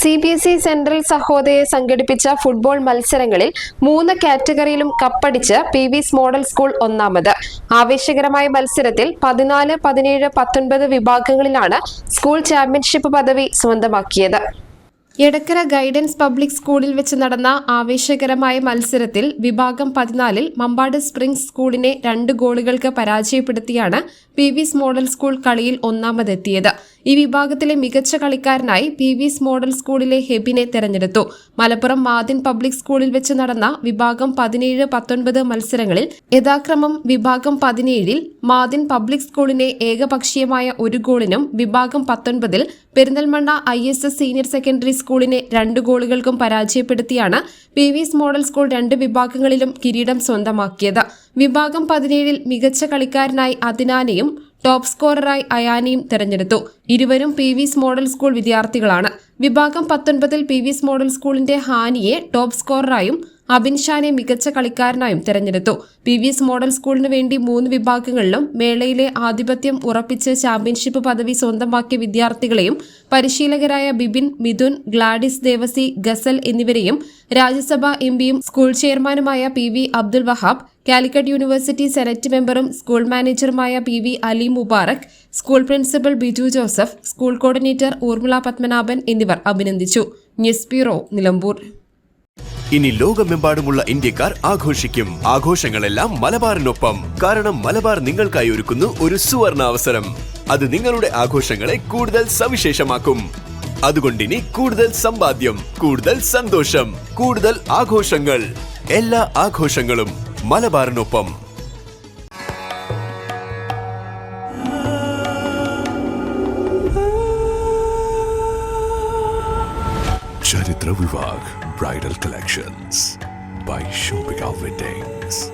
C B S E central സഹോദയെ സംഘടിപ്പിച്ച football മത്സരങ്ങളിൽ മൂന്ന് കാറ്റഗറിയിലും കപ്പടിച്ച് പി വിസ് മോഡൽ സ്കൂൾ ഒന്നാമത്. ആവേശകരമായ മത്സരത്തിൽ പതിനാല് പതിനേഴ് പത്തൊൻപത് വിഭാഗങ്ങളിലാണ് സ്കൂൾ ചാമ്പ്യൻഷിപ്പ് പദവി സ്വന്തമാക്കിയത്. എടക്കര ഗൈഡൻസ് പബ്ലിക് സ്കൂളിൽ വെച്ച് നടന്ന ആവേശകരമായ മത്സരത്തിൽ വിഭാഗം പതിനാലിൽ മമ്പാട് സ്പ്രിംഗ്സ് സ്കൂളിനെ രണ്ട് ഗോളുകൾക്ക് പരാജയപ്പെടുത്തിയാണ് പി വിസ് മോഡൽ സ്കൂൾ കളിയിൽ ഒന്നാമതെത്തിയത്. ഈ വിഭാഗത്തിലെ മികച്ച കളിക്കാരനായി പി വിസ് മോഡൽ സ്കൂളിലെ ഹെബിനെ തെരഞ്ഞെടുത്തു. മലപ്പുറം മാതിൻ പബ്ലിക് സ്കൂളിൽ വെച്ച് നടന്ന വിഭാഗം പതിനേഴ് പത്തൊൻപത് മത്സരങ്ങളിൽ യഥാക്രമം വിഭാഗം പതിനേഴിൽ മാതിൻ പബ്ലിക് സ്കൂളിനെ ഏകപക്ഷീയമായ ഒരു ഗോളിനും വിഭാഗം പത്തൊൻപതിൽ Perinthalmanna I S S senior secondary സ്കൂളിനെ രണ്ട് ഗോളുകൾക്കും പരാജയപ്പെടുത്തിയാണ് പി വിസ് മോഡൽ സ്കൂൾ രണ്ട് വിഭാഗങ്ങളിലും കിരീടം സ്വന്തമാക്കിയത്. വിഭാഗം പതിനേഴിൽ മികച്ച കളിക്കാരനായി അദിനാനെയും ടോപ്പ് സ്കോററായി അയാനിയും തെരഞ്ഞെടുത്തു. ഇരുവരും പി വിസ് മോഡൽ സ്കൂൾ വിദ്യാർത്ഥികളാണ്. വിഭാഗം പത്തൊൻപതിൽ പി വിസ് മോഡൽ സ്കൂളിന്റെ ഹാനിയെ ടോപ്പ് സ്കോററായും അബിൻഷാനെ മികച്ച കളിക്കാരനായും തെരഞ്ഞെടുത്തു. പി വി മോഡൽ സ്കൂളിന് വേണ്ടി മൂന്ന് വിഭാഗങ്ങളിലും മേളയിലെ ആധിപത്യം ഉറപ്പിച്ച് ചാമ്പ്യൻഷിപ്പ് പദവി സ്വന്തമാക്കിയ വിദ്യാർത്ഥികളെയും പരിശീലകരായ ബിബിൻ മിഥുൻ ഗ്ലാഡിസ് ദേവസി ഗസൽ എന്നിവരെയും രാജ്യസഭാ എംപിയും സ്കൂൾ ചെയർമാനുമായ P V Abdul Wahab Calicut university senate മെമ്പറും school മാനേജറുമായ P V Ali Mubarak school principal Biju Joseph school coordinator Urmila Padmanabhan എന്നിവർ അഭിനന്ദിച്ചു. News bureau Nilambur. ഇനി ലോകമെമ്പാടുമുള്ള ഇന്ത്യക്കാർ ആഘോഷിക്കും. ആഘോഷങ്ങളെല്ലാം മലബാറിനൊപ്പം. കാരണം മലബാർ നിങ്ങൾക്കായി ഒരുക്കുന്നു ഒരു സുവർണ അവസരം അത് നിങ്ങളുടെ ആഘോഷങ്ങളെ കൂടുതൽ സവിശേഷമാക്കും. അതുകൊണ്ടിനി കൂടുതൽ സമ്പാദ്യം കൂടുതൽ സന്തോഷം കൂടുതൽ ആഘോഷങ്ങൾ. എല്ലാ ആഘോഷങ്ങളും മലബാറിനൊപ്പം Charitra Vivag Bridal Collections by Shobika Weddings.